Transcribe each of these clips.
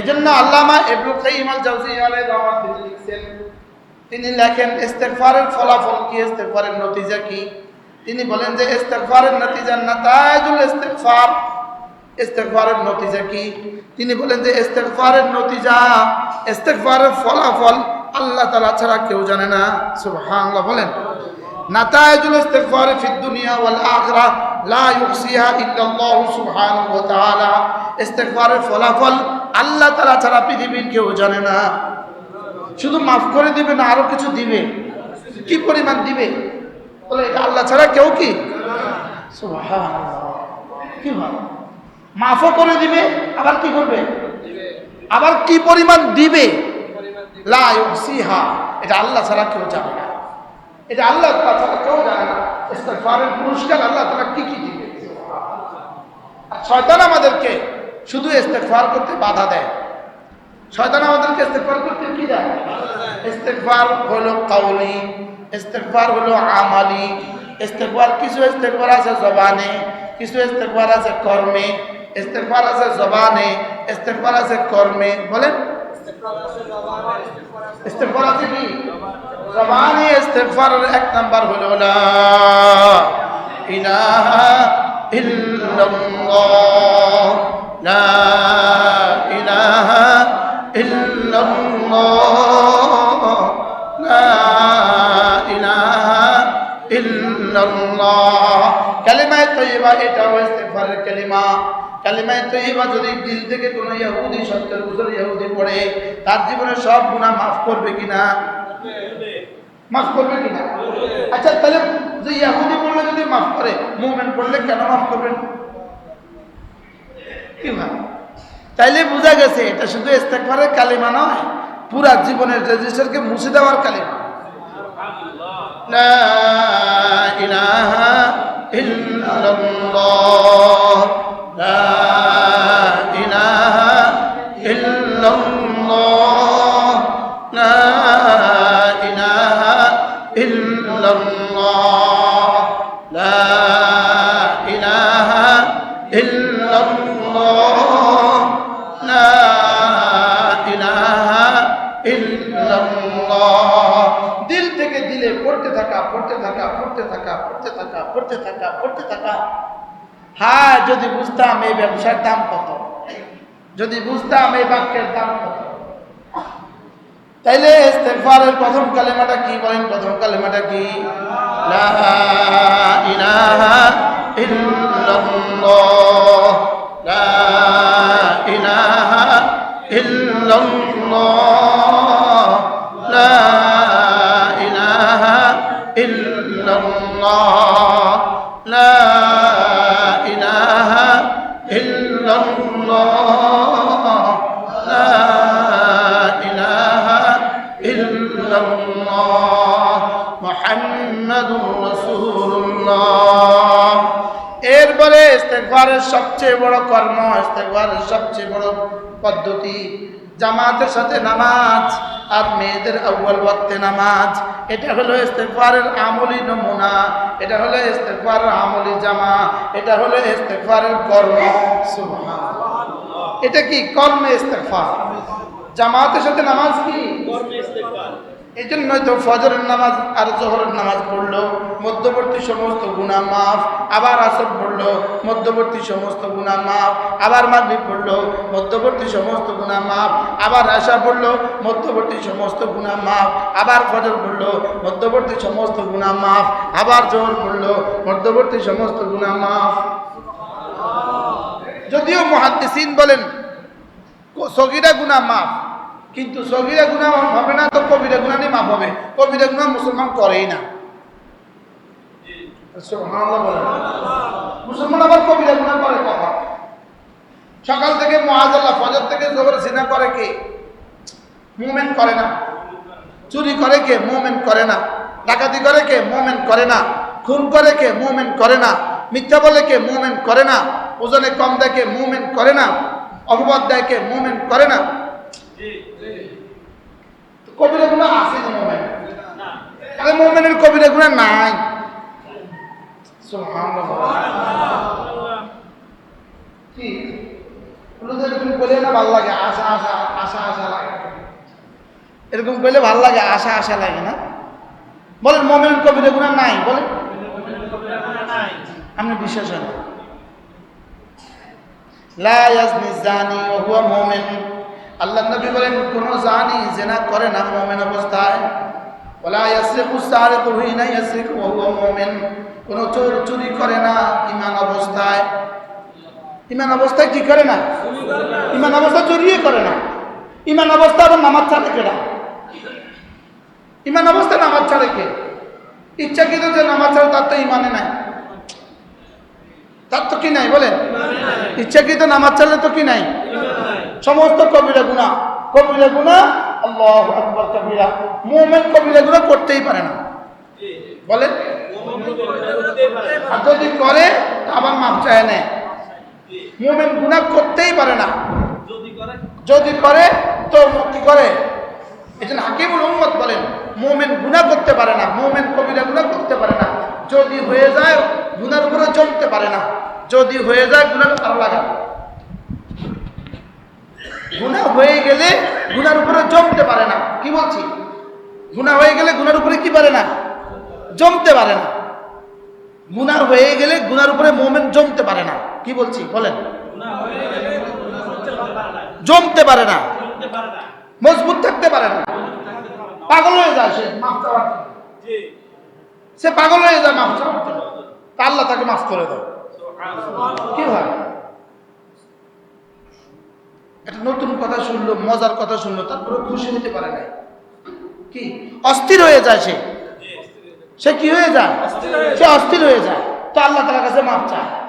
এজন্য আল্লামা ইবনুল কাইয়িম আল জাওজিয়্যা আলাইহি তিনি লিখছেন, তিনি লেখেন, ইস্তেগফারের ফলাফল কি? ইস্তেগফারের নতিজা কি? তিনি বলেন যে, ইস্তেগফারের নতিজা নাতাইজুল ইস্তেগফার। ইস্তেগফারের নতিজা কি? তিনি বলেন যে, ইস্তেগফারের নতিজা, ইস্তেগফারের ফলাফল আল্লাহ তাআলা ছাড়া কেউ জানে না। সুবহানাল্লাহ বলেন নাতাইজুল ইস্তেগফার ফিদ দুনিয়া ওয়াল আখিরাহ, লা ইউহসিহা ইল্লাল্লাহু সুবহানাহু ওয়া তাআলা। ইস্তেগফারের ফলাফল আল্লাহ তাআলা ছাড়া পৃথিবীর কেউ জানে না। শুধু মাফ করে দিবে না আরও কিছু দিবে? কি পরিমাণ দিবে? বলে, এটা আল্লাহ ছাড়া কেউ কি। কি মাফও করে দিবে, আবার কি করবে? আবার কি পরিমাণ দিবে? লা ইউহসিহা। এটা আল্লাহ ছাড়া কেউ জানে না। এটা আল্লাহ ছাড়া কেউ জানে না। পুরস্কার আল্লাহ তাআলা কি কি দিবে? শয়তান আমাদেরকে শুধু ইস্তেগফার করতে বাধা দেয়। শয়তান আমাদেরকে ইস্তেগফার করতে কি দেয়? ইস্তেগফার হলো কাউলি ইস্তেগফার হলো আমালি, ইস্তেগফার কিছু ইস্তেগফার আছে জবানে, কিছু ইস্তেগফার আছে কর্মে, ইস্তেগফার আছে জবানে, ইস্তেগফার আছে কর্মে, বলেন। ইস্তেগফার আছে কি? জবানে ইস্তেগফারের এক নাম্বার হলো লা ইলাহা ইল্লাল্লাহ। লা ইলাহা ইল্লাল্লাহ। লা ইলাহা ইল্লাল্লাহ। কালিমায়ে তয়্যিবা এটা ইস্তেগফারের কালিমা। কালিমায়ে তয়্যিবা যদি দিল থেকে কোনো ইহুদি, সত্যের বুঝর ইহুদি পড়ে, তার জীবনে সব গুনাহ মাফ করবে কিনা? মাফ করবে কিনা? আচ্ছা তাহলে যে ইহুদি পড়লে যদি মাফ করে, মুমিন পড়লে কেন মাফ করবেন? কি ভাই তাইলে বোঝা গেছে, এটা শুধু ইস্তেকবারের কালিমা নয়, পুরা জীবনের রেজিস্টারকে মুছে দেওয়ার কালিমা। না ইলাহা ইল্লাল্লাহ। দিল থেকে দিলে পড়তে থাকা পড়তে থাকা পড়তে থাকা পড়তে থাকা পড়তে থাকা পড়তে থাকা। হ্যাঁ যদি বুঝতাম এই ব্যবসার দাম কত, যদি বুঝতাম এই বাক্যের দাম কত। তাইলে ইস্তেগফারের প্রথম কালেমাটা কি বলেন? প্রথম কালেমাটা কি? লা ইল্লাল্লাহ। লা ইলাহা ইল্লাল্লাহ। বড় কর্ম ইস্তেগফারের সবচেয়ে বড় পদ্ধতি। জামাতের সাথে নামাজ আর মেয়েদের আউ্বাল ওয়াক্তে নামাজ, এটা হলো ইস্তেগফারের আমলি নমুনা, এটা হলো ইস্তেগফারের আমলি জামা, এটা হলো ইস্তেগফারের কর্ম। এটা কি কর্মে ইস্তেগফার? জামাতের সাথে নামাজ কি? এই জন্যই তো ফজরের নামাজ আর জোহরের নামাজ পড়ল, মধ্যবর্তী সমস্ত গুণা মাফ, আবার আসর পড়ল, মধ্যবর্তী সমস্ত গুণা মাফ, আবার মাগরিব পড়ল, মধ্যবর্তী সমস্ত গুণা মাফ, আবার আশা পড়ল, মধ্যবর্তী সমস্ত গুণা মাফ, আবার ফজর পড়ল, মধ্যবর্তী সমস্ত গুণা মাফ, আবার জোহর পড়ল, মধ্যবর্তী সমস্ত গুণা মাফ। যদিও মহাদ্দিসিন বলেন সগিরা গুণা মাফ কিন্তু সগিরা গুণা মাফ হবে না তো কবিরা গুণা নিয়ে মাফ হবে। কবিরা গুণা মুসলমান করেই না। মুসলমান আবার কবিরা গুণা করে কখন? সকাল থেকে মহাজাল্লাহ ফজর থেকে জোহর সিনা করে কে? মুভমেন্ট করে না। চুরি করে কে? মুভমেন্ট করে না। ডাকাতি করে কে? মুভমেন্ট করে না। খুন করে কে? মুভমেন্ট করে না। মিথ্যা বলে কে? মুভমেন্ট করে না। ওজনে কম দেখে মুভমেন্ট করে না। অপবাদ দেয় কে? মুভমেন্ট করে না। মুভমেন্টের কবিরা গুণা নাই। না ভালো লাগে, আশা আশা আশা আশা লাগে। এরকম করলে ভালো লাগে, আশা আশা লাগে না? বলেন মোমেন কবিরা গুণা নাই, বলেন। আপনি বিশ্বাস হয় না হুয়া আল্লাহ নবী বলেন, কোন জানি জেনা করে না মুমিন অবস্থায়। ওয়ালা ইয়াসরিকু সারিকু হিনা ইয়াসরিকু ওয়া মুমিন। কোন চোর চুরি করে না ইমান অবস্থায়। ইমান অবস্থায় কি করে না? ইমান অবস্থা চুরিই করে না। ইমান অবস্থা আবার নামাজ ছাড়ে কেডা? ইমান অবস্থায় নামাজ ছাড়ে কে? ইচ্ছা ইচ্ছাকৃত যে নামাজ ছাড়ে, তার তো ঈমানে নাই। তার তো কি নাই বলেন? ইচ্ছাকৃত নামাজ ছাড়লে তো কি নাই? সমস্ত কবিরা গুণা কবিরা গুণা আল্লাহ আকবর কবিরা। মুমেন্ট কবিরা গুণা করতেই পারে না। বলে? যদি করে আবার মাপ চায় নেয় মুমেন্ট গুণা করতেই পারে না। যদি করে, তো কি করে? এই জন্য হাকিমুল উম্মত বলেন, মোমেন গুণা করতে পারে না। মোমেন কবিরা গুণা করতে পারে না। যদি হয়ে যায় গুনার উপরে জমতে পারে না। যদি হয়ে যায় গুনার ভালো লাগে। গুণা হয়ে গেলে গুনার উপরে জমতে পারে না। কি বলছি? গুণা হয়ে গেলে গুনার উপরে কি পারে না? জমতে পারে না। গুনার হয়ে গেলে গুনার উপরে মোমেন জমতে পারে না। কি বলছি? বলেন। জমতে পারে না। মজবুত থাকতে পারে না। পাগল হয়ে যায় সে মাফ চাওয়ার সে পাগল হয়ে যায় মাফ চাওয়ার তা আল্লাহ তাকে মাফ করে দাও। কি হয়? একটা নতুন কথা শুনলো, মজার কথা শুনলো তারপরে খুশি হতে পারে না কি? অস্থির হয়ে যায় সে। সে কি হয়ে যায়? সে অস্থির হয়ে যায়। তো আল্লাহ তালার কাছে মাফ চায়।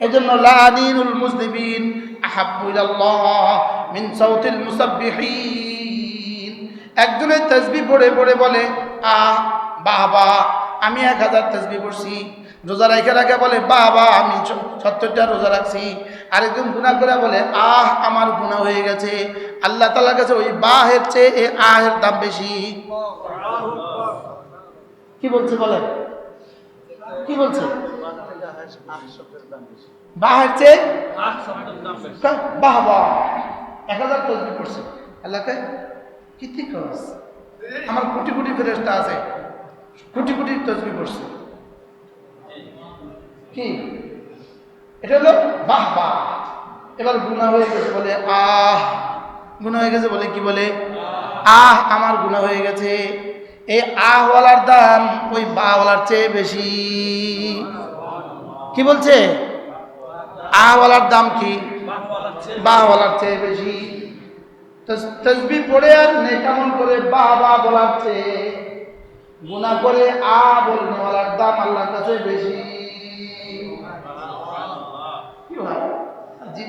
এই জন্য লানিনুল মুসলিমিন আহাব্বু ইলাল্লাহ মিন সাউতিল মুসাব্বিহিন। একজনের তাসবিহ পড়ে পড়ে বলে, আহ, বাবা, আমি এক হাজার তাসবিহ পড়ছি। রোজা রাখে রাখে বলে, বাবা, আমি সত্তরটা রোজা রাখছি। আরেকজন গুণা করে বলে, আহ, আমার গুণা হয়ে গেছে। আল্লাহ তালার কাছে ওই বাহের চেয়ে এ আহের দাম বেশি। কি বলছে বলেন? কি বলছে? বাহের চেয়ে বাহ বাহ এক হাজার তসবি করছে আল্লাহকে কিতি খরচ আমার কোটি কোটি ফেরেস্তা আছে। কোটি কোটি তসবি করছে কি? এটা হলো বাহ বাহ এবার গুণা হয়ে গেছে বলে আহ। গুণা হয়ে গেছে বলে কি বলে? আহ, আমার গুণা হয়ে গেছে। এই আহওয়ালার দাম ওই বাহওয়ালার চেয়ে বেশি। কি বলছে? আহওয়ালার দাম কি? বাহওয়ালার চেয়ে বেশি। তসবি পড়ে আর নেকামল করে বাহ বাহ বলার চেয়ে। গুণা করে আ বলনেওয়ালার দাম আল্লাহর কাছে বেশি কি হয়? জি।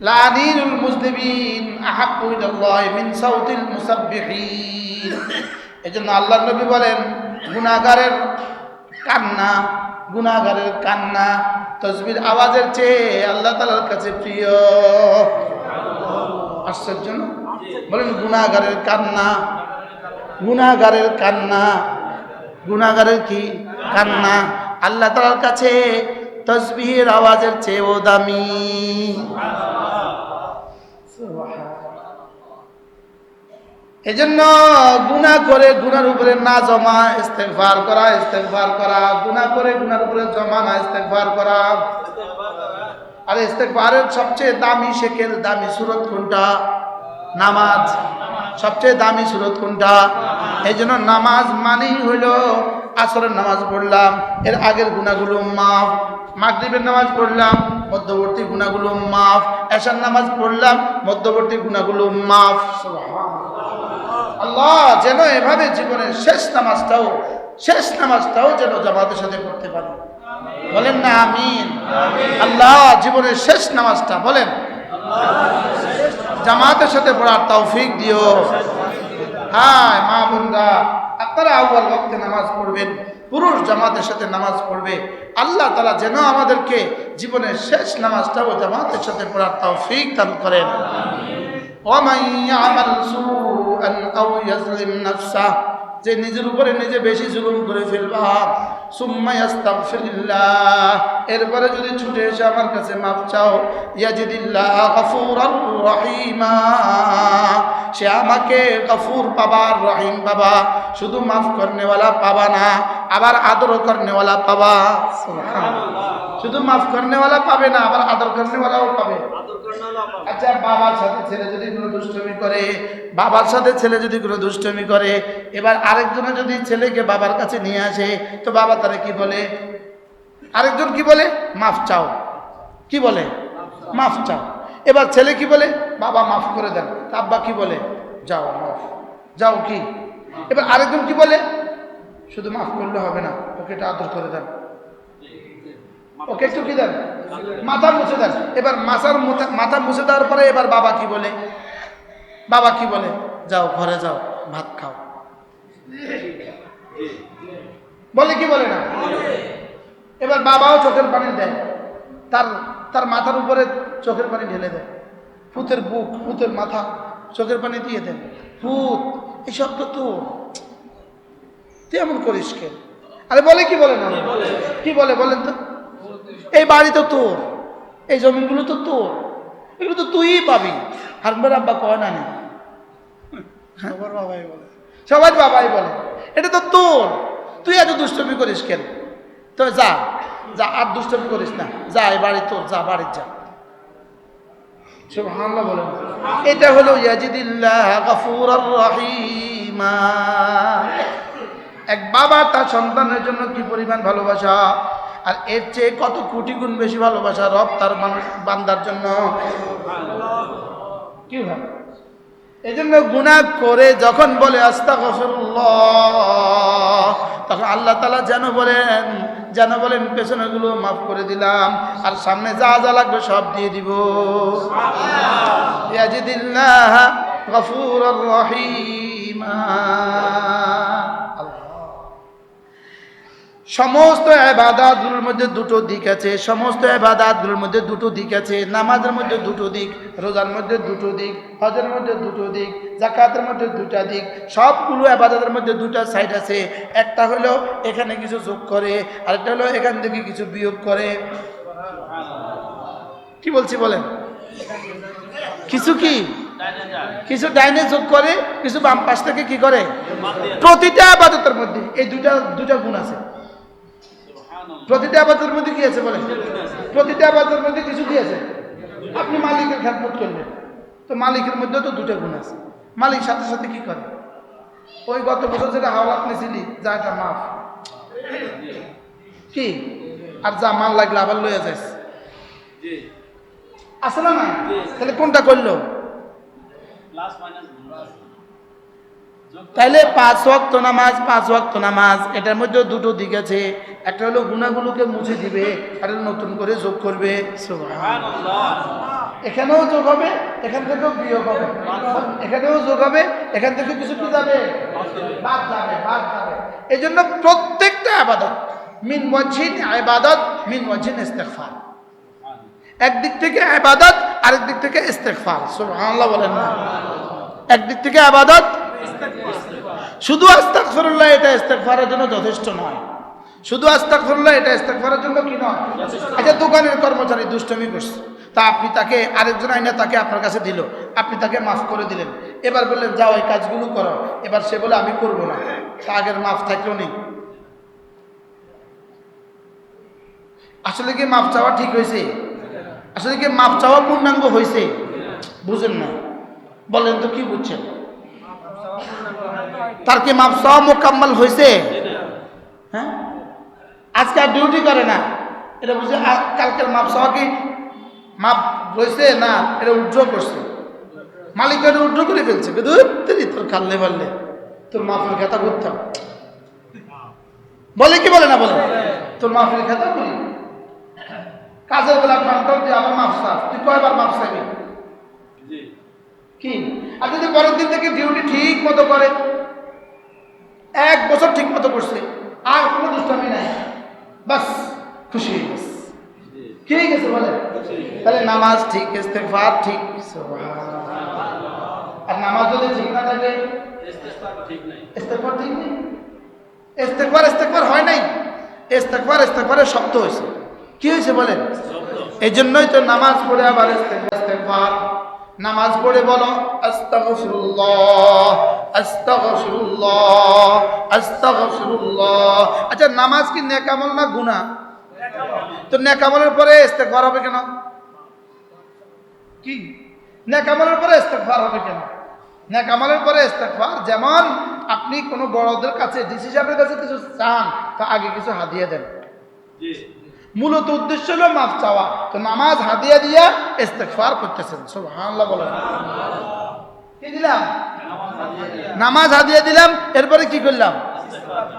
লাদিনুল মুসলিমিন আহাব্বু ইলাল্লাহি মিন সাউতিল মুসাব্বিহিন। এজন্য আল্লাহর নবী বলেন, গুনাহগারের কান্না গুনাহগারের কান্না তসবির আওয়াজের চেয়ে আল্লাহ তাআলার কাছে প্রিয়। আশ্চর্য? বলেন, গুনাহগারের কান্না গুনাহগারের কান্না, গুনাহগারের কি? কান্না। আল্লাহ তালার কাছে তসবিহের আওয়াজের চেয়েও দামি। এজন্য গুনাহ করে গুনার উপরে না জমা, ইস্তেগফার করা ইস্তেগফার করা। গুনাহ করে গুনার উপরে জমা না, ইস্তেগফার করা। আর ইস্তেগফারের সবচেয়ে দামি শেখের দামি সুরত কোনটা? নামাজ। সবচেয়ে দামি সুরত কোনটা? এই জন্য নামাজ মানেই হইল আসরের নামাজ পড়লাম, এর আগের গুণাগুলো মাফ। মাগরিবের নামাজ পড়লাম, মধ্যবর্তী গুণাগুলো মাফ। এশার নামাজ পড়লাম, মধ্যবর্তী গুণাগুলো মাফ। আল্লাহ, যেন এভাবে জীবনের শেষ নামাজটাও শেষ নামাজটাও যেন জামাতের সাথে পড়তে পারি। বলেন না, আমিন। আল্লাহ, জীবনের শেষ নামাজটা বলেন। জামাতের সাথে পড়ার তৌফিক দিও। হ্যাঁ মা বোনরা আপনারা আউ্বাল ওয়াক্তে নামাজ পড়বেন পুরুষ জামাতের সাথে নামাজ পড়বে আল্লাহ তালা যেন আমাদেরকে জীবনের শেষ নামাজটাও জামাতের সাথে পড়ার তৌফিক দান করেন ومن يعمل سوءا أو يظلم نفسه যে নিজের উপরে নিজে বেশি জুলুম করে ফেলবা সুম্মা ইয়াস্তাগফিরিল্লাহ। এরপরে যদি ছুটে এসে আমার কাছে মাফ চাও, ইয়াজিদিল্লাহ গফুরার রহিমা। সে আমাকে গফুর পাবা রহিম পাবা শুধু মাফ করনেওয়ালা পাবা না, আবার আদরও করনেওয়ালা পাবা। শুধু মাফ করনেওয়ালা পাবে না আবার আদর করনেওয়ালাও পাবে। আচ্ছা বাবার সাথে ছেলে যদি কোনো দুষ্টমি করে বাবার সাথে ছেলে যদি কোনো দুষ্টমি করে এবার আরেকজনে যদি ছেলেকে বাবার কাছে নিয়ে আসে তো বাবা তারা কি বলে? আরেকজন কি বলে? মাফ চাও। কি বলে? মাফ চাও। এবার ছেলে কি বলে? বাবা মাফ করে দেন। আব্বা কি বলে? যাও মাফ। যাও কি? এবার আরেকজন কি বলে? শুধু মাফ করলে হবে না ওকে এটা আদর করে দেন। ওকে একটু কি দেন? মাথা মুছে দেন। এবার মাথার মাথা মুছে দেওয়ার পরে এবার বাবা কি বলে? বাবা কি বলে? যাও ঘরে যাও ভাত খাও। বলে কি বলে না? এবার বাবাও চোখের পানি দেয়। তার তার মাথার উপরে চোখের পানি ঢেলে দেয়। ফুতের বুক ফুতের মাথা চোখের পানি দিয়ে দেন ফুত এসব তো তো তুই এমন করিস কে আরে বলে কি বলে না? কি বলে বলেন তো? এই বাড়ি তো তোর এই জমিনগুলো তো তোর এগুলো তো তুই পাবি। হারবার আব্বা কয় না নি? সবার বাবাই বলে। সবাই বাবাই বলে। এটা তো তোর। তুই এত দুষ্টমি করিস কেন? তো যা যা আর দুষ্টমি করিস না। যা এই বাড়ি তোর যা বাড়ির যা। সুবহানাল্লাহ বলেন। এটা হলো ইয়াজিদিল্লাহ গফুরুর রহিমা। এক বাবা তার সন্তানের জন্য কি পরিমাণ ভালোবাসা? আর এর চেয়ে কত কোটি গুণ বেশি ভালোবাসা রব তার মানুষ বান্দার জন্য? কি ভাবে এই জন্য গুণা করে যখন বলে আস্তা তখন আল্লাহ তালা যেন বলেন যেন বলেন পেছনেগুলো মাফ করে দিলাম, আর সামনে যা যা লাগবে সব দিয়ে দিব। ইয়াজিদিল্লাহ গফুর রহিমা। সমস্ত এবাদাতগুলোর মধ্যে দুটো দিক আছে, সমস্ত এবাদাতগুলোর মধ্যে দুটো দিক আছে, নামাজের মধ্যে দুটো দিক, রোজার মধ্যে দুটো দিক, হজের মধ্যে দুটো দিক জাকাতের মধ্যে দুটা দিক, সবগুলো এবাদাতের মধ্যে দুটা সাইড আছে। একটা হলো এখানে কিছু যোগ করে, আরেকটা হলো এখান থেকে কিছু বিয়োগ করে। কি বলছি বলেন? কিছু কি? কিছু ডাইনে যোগ করে, কিছু বাম পাশ থেকে কি করে? প্রতিটা আবাদতের মধ্যে, এই দুটা দুটা গুণ আছে। প্রতিটা আবাদের মধ্যে কি আছে বলেন? প্রতিটা আবাদের মধ্যে কিছু কি আছে? আপনি মালিকের খেদমত করলেন। তো মালিকের মধ্যে তো দুটো গুণ আছে। মালিক সাথে সাথে কি করে? ওই গত বছর যেটা হাওলাত নিয়েছিলি যা এটা মাফ। কি? আর যা মাল লাগলে আবার লইয়া যাইস আছে না না তাহলে কোনটা করল? তাইলে পাঁচ ওয়াক্ত নামাজ পাঁচ ওয়াক্ত নামাজ এটার মধ্যে দুটো দিক আছে। একটা হলো গুণাগুলোকে মুছে দিবে আর নতুন করে যোগ করবে। এখানেও যোগ হবে এখান থেকেও বিয়োগ হবে। এখানেও যোগ হবে এখান থেকে কিছু কি যাবে? বাদ যাবে বাদ যাবে। এই জন্য প্রত্যেকটা আবাদত মিন ওয়াজিন আবাদত মিন ওয়াজিন ইস্তেগফার। একদিক থেকে আবাদত আরেক দিক থেকে ইস্তেগফার। সুবহানাল্লাহ বলেন না। একদিক থেকে আবাদত শুধু আস্তাগফিরুল্লাহ, এটা ইস্তেগফারের জন্য যথেষ্ট নয়। শুধু আস্তাগফিরুল্লাহ, এটা ইস্তেগফারের জন্য কি নয়? আচ্ছা দোকানের কর্মচারী দুষ্টমি করছে। তা আপনি তাকে, আরেকজন আইনা তাকে আপনার কাছে দিল। আপনি তাকে মাফ করে দিলেন। এবার বললেন, যাও, এই কাজগুলো করো। এবার সে বলে, আমি করব না। তা আগের মাফ থাকলেও নেই। আসলে কি মাপ চাওয়া ঠিক হয়েছে? আসলে কি মাপ চাওয়া পূর্ণাঙ্গ হয়েছে? বুঝেন না। বলেন তো কি বুঝছেন? তার কি মাপ চাওয়া মোকাম্মল হয়েছে হ্যাঁ? আজকে আর ডিউটি করে না। এটা বুঝে কালকের মাপ চাওয়া কি মাপ হয়েছে না এটা উজ্জ্বল করছে? মালিক এটা উজ্জ্বল করে ফেলছে। ধুর, তেরি খাললে পারলে তোর মাফের খাতা করতাম বলে কি বলে না বলে? তোর মাফের খাতা করি। কাজের বেলা কন্ট্রোল দিয়ে আবার মাপ চাস তুই কয়বার মাপ চাইবি? কি? আর যদি পরের দিন থেকে ডিউটি ঠিক মতো করে এক বছর ঠিক মতো করছে আর কোনো দুষ্টামি নাই। বাস খুশি হয়ে গেছে। কি হয়ে গেছে বলে তাহলে নামাজ ঠিক ইস্তেগফার ঠিক আর নামাজ যদি ঠিক না থাকে? ইস্তেগফার ঠিক নেই। হয় নাই? ইস্তেকবার ইস্তেকবারের শব্দ হয়েছে। কি হয়েছে বলেন? এই জন্যই তো নামাজ পড়ে আবার ইস্তেগফার। নামাজ পড়ে বলো আচ্ছা নামাজ কি নেকামল না গুনাহ? তো নেকামলের পরে ইস্তেগফার হবে কেন? কি? নেকামলের পরে ইস্তেগফার হবে কেন? নেকামলের পরে ইস্তেগফার যেমন আপনি কোনো বড়দের কাছে ডিসি সাহেবের কাছে কিছু চান, তা আগে কিছু হাদিয়া দেন। মূলত উদ্দেশ্য হলো মাফ চাওয়া। তো নামাজ হাদিয়া দিয়া ইস্তেগফার করতেছেন, সুবহানাল্লাহ বলেন। কি দিলাম? নামাজ হাদিয়া দিলাম, এরপরে কি করলাম?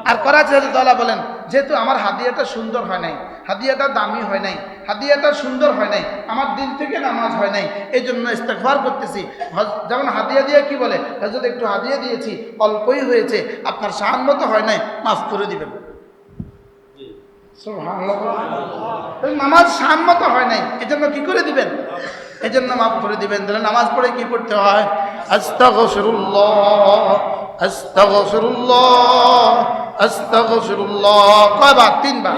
আর করাচি হাজরতলা বলেন, যেহেতু আমার হাদিয়াটা সুন্দর হয় নাই, হাদিয়াটা দামি হয় নাই, হাদিয়াটা সুন্দর হয় নাই, আমার দিন থেকে নামাজ হয় নাই এই জন্য ইস্তেকবার করতেছি যেমন হাদিয়া দিয়ে কি বলে? হজরত একটু হাদিয়া দিয়েছি, অল্পই হয়েছে, আপনার সাহান মতো হয় নাই, মাফ করে দিবেন। নামাজ সাম্মত হয় নাই। এজন্য কি করে দিবেন? এজন্য মাফ করে দিবেন। তাহলে নামাজ পড়ে কি করতে হয়? আস্তাগফিরুল্লাহ আস্তাগফিরুল্লাহ আস্তাগফিরুল্লাহ। কয়বার? তিনবার।